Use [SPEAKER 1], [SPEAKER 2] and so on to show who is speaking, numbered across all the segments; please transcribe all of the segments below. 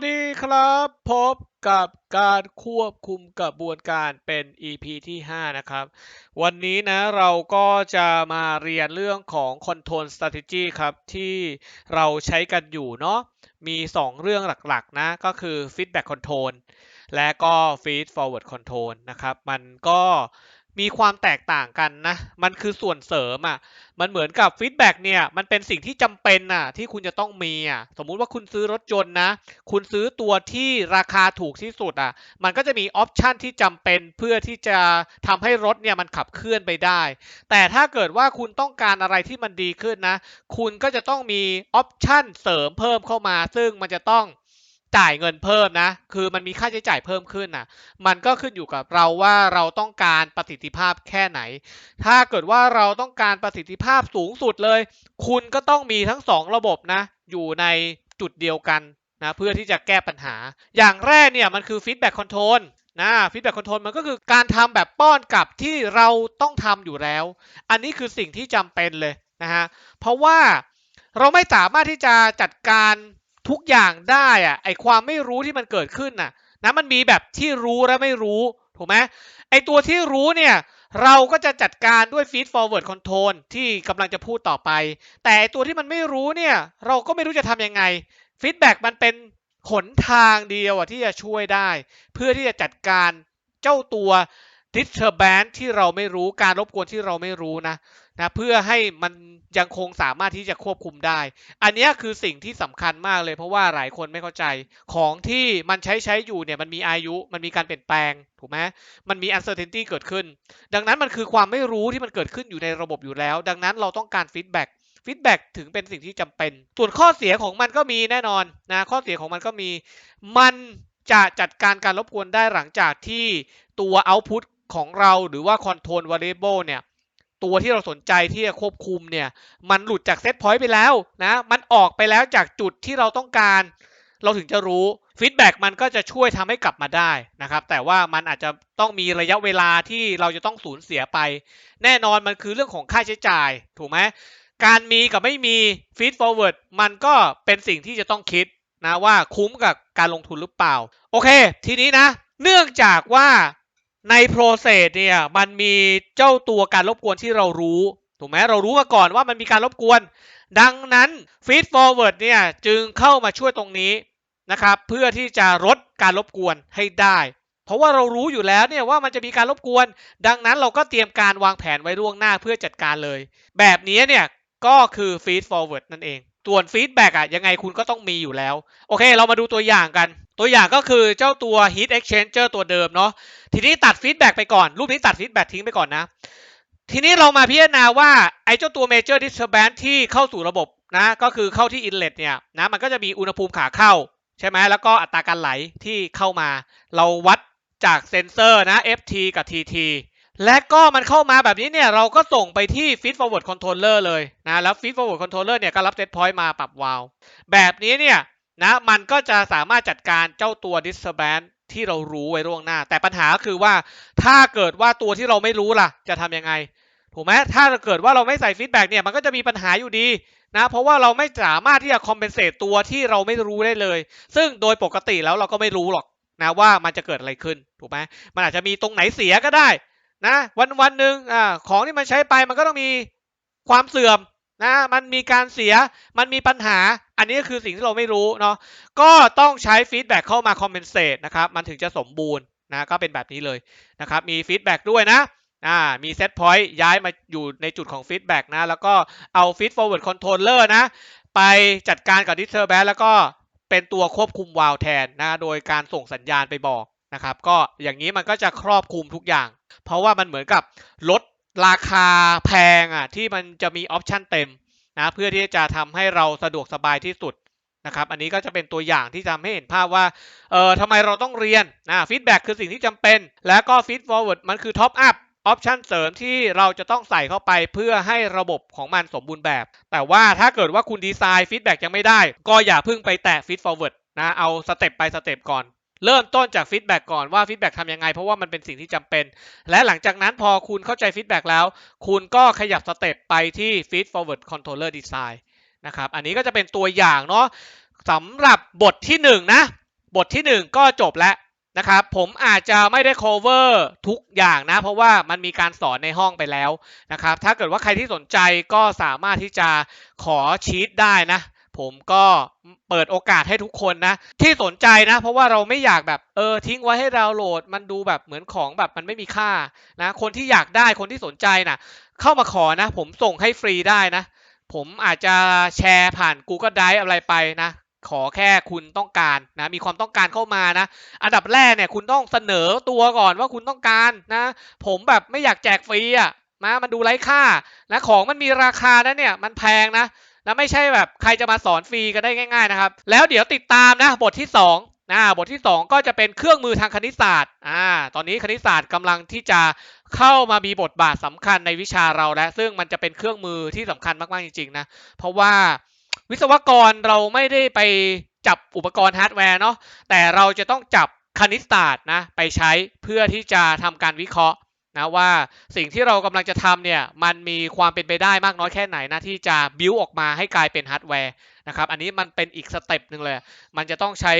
[SPEAKER 1] วัสดีครับ พบกับการควบคุมกระบวนการเป็น EP ที่ 5 นะครับ วันนี้นะเราก็จะมาเรียนเรื่องของ Control Strategy ครับ ที่เราใช้กันอยู่เนาะมี 2 เรื่องหลักๆ นะ ก็คือ Feedback Control และก็ Feed Forward Control นะครับ มันก็ มีความแตกต่างกันนะ มันคือส่วนเสริมอะ มันเหมือนกับฟีดแบ็กเนี่ย มันเป็นสิ่งที่จำเป็นน่ะ ที่คุณจะต้องมีอะ สมมุติว่าคุณซื้อรถยนต์นะ คุณซื้อตัวที่ราคาถูกที่สุดอะ มันก็จะมีออปชันที่จำเป็นเพื่อที่จะทำให้รถเนี่ยมันขับเคลื่อนไปได้ แต่ถ้าเกิดว่าคุณต้องการอะไรที่มันดีขึ้นนะ คุณก็จะต้องมีออปชันเสริมเพิ่มเข้ามา ซึ่งมันจะต้อง จ่ายเงินเพิ่มนะ คือมันมีค่าใช้จ่ายเพิ่มขึ้นนะมันก็ขึ้นอยู่กับเราว่าเราต้องการประสิทธิภาพแค่ไหน ถ้าเกิดว่าเราต้องการประสิทธิภาพสูงสุดเลย คุณก็ต้องมีทั้งสองระบบนะ อยู่ในจุดเดียวกันนะเพื่อที่จะแก้ปัญหา อย่างแรกเนี่ยมันคือ feedback control นะ feedback control มันก็คือการทำแบบป้อนกลับที่เราต้องทำอยู่แล้ว อันนี้คือสิ่งที่จำเป็นเลยนะฮะเพราะว่าเราไม่สามารถที่จะจัดการ ทุกอย่างได้อะไอความไม่รู้ที่มันเกิดขึ้นน่ะนะมันมีแบบที่รู้และไม่รู้ถูกไหมไอตัวที่รู้เนี่ยเราก็จะจัดการด้วย feed forward control ที่กำลังจะพูดต่อไป แต่ตัวที่มันไม่รู้เนี่ย เราก็ไม่รู้จะทำยังไง feedback มันเป็นขนทางเดียวที่จะช่วยได้ เพื่อที่จะจัดการเจ้าตัว disturbance ที่เราไม่รู้การรบกวนที่เราไม่รู้นะ นะเพื่อให้มันยังคงสามารถที่จะควบคุมได้ อันนี้คือสิ่งที่สำคัญมากเลย เพราะว่าหลายคนไม่เข้าใจ ของที่มันใช้ใช้อยู่เนี่ยมันมีอายุ มันมีการเปลี่ยนแปลง ถูกไหมมันมี uncertainty เกิดขึ้น ดังนั้นมันคือความไม่รู้ที่มันเกิดขึ้นอยู่ในระบบอยู่แล้ว ดังนั้นเราต้องการ feedback ฟีดแบ็กถึงเป็นสิ่งที่จำเป็น ส่วนข้อเสียของมันก็มีแน่นอนนะ ข้อเสียของมันก็มี มันจะจัดการการรบกวนได้หลังจากที่ตัว output ของเราหรือว่า control variable เนี่ย ตัวที่เราสนใจที่จะควบคุมเนี่ยมันหลุดจากเซตพอยต์ไปแล้วนะมันออกไปแล้วจากจุดที่เราต้องการ เราถึงจะรู้ฟีดแบ็กมันก็จะช่วยทำให้กลับมาได้นะครับ แต่ว่ามันอาจจะต้องมีระยะเวลาที่เราจะต้องสูญเสียไป แน่นอนมันคือเรื่องของค่าใช้จ่าย ถูกไหมการมีกับไม่มีฟีดฟอร์เวิร์ดมันก็เป็นสิ่งที่จะต้องคิดนะว่าคุ้มกับการลงทุนหรือเปล่า โอเค ทีนี้นะ เนื่องจากว่า ในโปรเซสเนี่ย มันมีเจ้าตัวการรบกวนที่เรารู้ ถูกไหมเรารู้มาก่อนว่ามันมีการรบกวน ดังนั้น Feed Forward เนี่ยจึงเข้ามาช่วยตรงนี้นะครับ เพื่อที่จะลดการรบกวนให้ได้ เพราะว่าเรารู้อยู่แล้วเนี่ยว่ามันจะมีการรบกวน ดังนั้นเราก็เตรียมการวางแผนไว้ล่วงหน้าเพื่อจัดการเลย แบบนี้เนี่ยก็คือ Feed Forward นั่นเอง ส่วน Feedback อะยังไงคุณก็ต้องมีอยู่แล้ว โอเค เรามาดูตัวอย่างกัน ตัวอย่างก็คือเจ้าตัว heat exchanger ตัวเดิมเนาะทีนี้ตัดฟีดแบ็กไปก่อน รูปนี้ตัดฟีดแบ็กทิ้งไปก่อนนะ ทีนี้เรามาพิจารณาว่าไอ้เจ้าตัว major disturbance ที่เข้าสู่ระบบนะ ก็คือเข้าที่ inlet เนี่ยนะมันก็จะมีอุณหภูมิขาเข้า ใช่ไหมแล้วก็อัตราการไหลที่เข้ามา เราวัดจากเซนเซอร์นะ FT กับ TT และก็มันเข้ามาแบบนี้เนี่ยเราก็ส่งไปที่ feed forward controller เลยนะแล้ว feed forward controller เนี่ยก็รับ set point มาปรับวาล์วแบบนี้เนี่ยนะมันก็จะสามารถจัดการเจ้าตัว disturbance ที่เรารู้ไว้ล่วงหน้า แต่ปัญหาคือว่าถ้าเกิดว่าตัวที่เราไม่รู้ล่ะ จะทำยังไงถูกไหมถ้าเกิดว่าเราไม่ใส่ฟีดแบ็กเนี่ยมันก็จะมีปัญหาอยู่ดีนะเพราะว่าเราไม่สามารถที่จะคอมเพนเซตตัวที่เราไม่รู้ได้เลย ซึ่งโดยปกติแล้วเราก็ไม่รู้หรอกนะว่ามันจะเกิดอะไรขึ้นถูกไหมมันอาจจะมีตรงไหนเสียก็ได้ นะวันวันหนึ่งอ่าของที่มันใช้ไปมันก็ต้องมีความเสื่อมนะมันมีการเสียมันมีปัญหา อันนี้ก็คือสิ่งที่เราไม่รู้เนาะก็ต้องใช้ฟีดแบ็กเข้ามาคอมเพนเซตนะครับมันถึงจะสมบูรณ์นะก็เป็นแบบนี้เลยนะครับมีฟีดแบ็กด้วยนะอ่ามีเซตพอยต์ย้ายมาอยู่ในจุดของฟีดแบ็กนะแล้วก็เอาฟีดฟอร์เวิร์ดคอนโทรลเลอร์นะไปจัดการกับดิสเทอร์แบนแล้วก็เป็นตัวควบคุมวาล์วแทนนะโดยการส่งสัญญาณไปบอก นะครับก็อย่างนี้มันก็จะครอบคลุมทุกอย่าง เพราะว่ามันเหมือนกับลดราคาแพงอะที่มันจะมีออปชันเต็มนะเพื่อที่จะทำให้เราสะดวกสบายที่สุดนะครับอันนี้ก็จะเป็นตัวอย่างที่ทำให้เห็นภาพว่าเอ่อทำไมเราต้องเรียนนะฟีดแบ็กคือสิ่งที่จำเป็น แล้วก็ฟีดฟอร์เวิร์ดมันคือท็อปอัพออปชันเสริมที่เราจะต้องใส่เข้าไปเพื่อให้ระบบของมันสมบูรณ์แบบ แต่ว่าถ้าเกิดว่าคุณดีไซน์ฟีดแบ็กยังไม่ได้ ก็อย่าเพิ่งไปแตะฟีดฟอร์เวิร์ดนะเอาสเต็ปไปสเต็ปก่อน เริ่มต้นจากฟีดแบ็กก่อนว่าฟีดแบ็กทำยังไง เพราะว่ามันเป็นสิ่งที่จำเป็น และหลังจากนั้นพอคุณเข้าใจฟีดแบ็กแล้ว คุณก็ขยับสเต็ปไปที่ feed forward controller design นะครับอันนี้ก็จะเป็นตัวอย่างเนาะสำหรับบทที่1นนะบทที่หนึ่งก็จบแล้วนะครับผมอาจจะไม่ได้ cover ทุกอย่างนะ เพราะว่ามันมีการสอนในห้องไปแล้วนะครับถ้าเกิดว่าใครที่สนใจก็สามารถที่จะขอชีตได้นะ ผมก็เปิดโอกาสให้ทุกคนนะ ที่สนใจนะ เพราะว่าเราไม่อยากแบบเออทิ้งไว้ให้ดาวน์โหลด มันดูแบบเหมือนของแบบมันไม่มีค่านะ คนที่อยากได้คนที่สนใจนะเข้ามาขอนะ ผมส่งให้ฟรีได้นะ ผมอาจจะแชร์ผ่าน Google Drive อะไรไปนะขอแค่คุณต้องการนะ มีความต้องการเข้ามานะ อันดับแรกเนี่ยคุณต้องเสนอตัวก่อนว่าคุณต้องการนะ ผมแบบไม่อยากแจกฟรีอะนะมันดูไร้ค่านะของมันมีราคานะเนี่ย มันแพงนะ นะไม่ใช่แบบใครจะมาสอนฟรีกันได้ง่าย ๆนะครับ แล้วเดี๋ยวติดตามนะบทที่2นะบทที่ 2 ก็จะเป็นเครื่องมือทางคณิตศาสตร์อ่าตอนนี้คณิตศาสตร์กำลังที่จะเข้ามามีบทบาทสำคัญในวิชาเราแล้ว ซึ่งมันจะเป็นเครื่องมือที่สำคัญมากๆจริงๆนะเพราะว่าวิศวกรเราไม่ได้ไปจับอุปกรณ์ฮาร์ดแวร์เนาะแต่เราจะต้องจับคณิตศาสตร์นะไปใช้เพื่อที่จะทำการวิเคราะห์ นะว่าสิ่งที่เรากำลังจะทำเนี่ยมันมีความเป็นไปได้มากน้อยแค่ไหนนะที่จะบิวออกมาให้กลายเป็นฮาร์ดแวร์นะครับอันนี้มันเป็นอีกสเต็ปหนึ่งเลย มันจะต้องใช้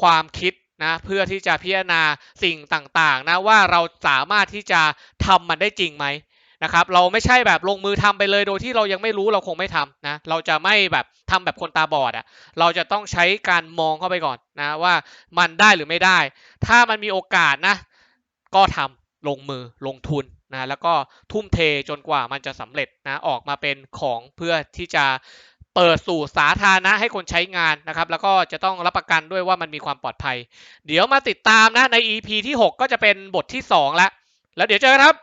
[SPEAKER 1] ความคิดนะเพื่อที่จะพิจารณาสิ่งต่างๆนะว่าเราสามารถที่จะทำมันได้จริงไหมนะครับเราไม่ใช่แบบลงมือทำไปเลยโดยที่เรายังไม่รู้เราคงไม่ทำนะเราจะไม่แบบทำแบบคนตาบอดอะ่ะเราจะต้องใช้การมองเข้าไปก่อนนะว่ามันได้หรือไม่ได้ ถ้ามันมีโอกาสนะก็ทำ ลงมือลงทุนนะแล้วก็ทุ่มเทจนกว่ามันจะสำเร็จนะออกมาเป็นของเพื่อที่จะเปิดสู่สาธารณะให้คนใช้งานนะครับ แล้วก็จะต้องรับประกันด้วยว่ามันมีความปลอดภัย เดี๋ยวมาติดตามนะใน EP ที่ 6 ก็จะเป็นบทที่ 2 แล้ว แล้วเดี๋ยวเจอกันครับ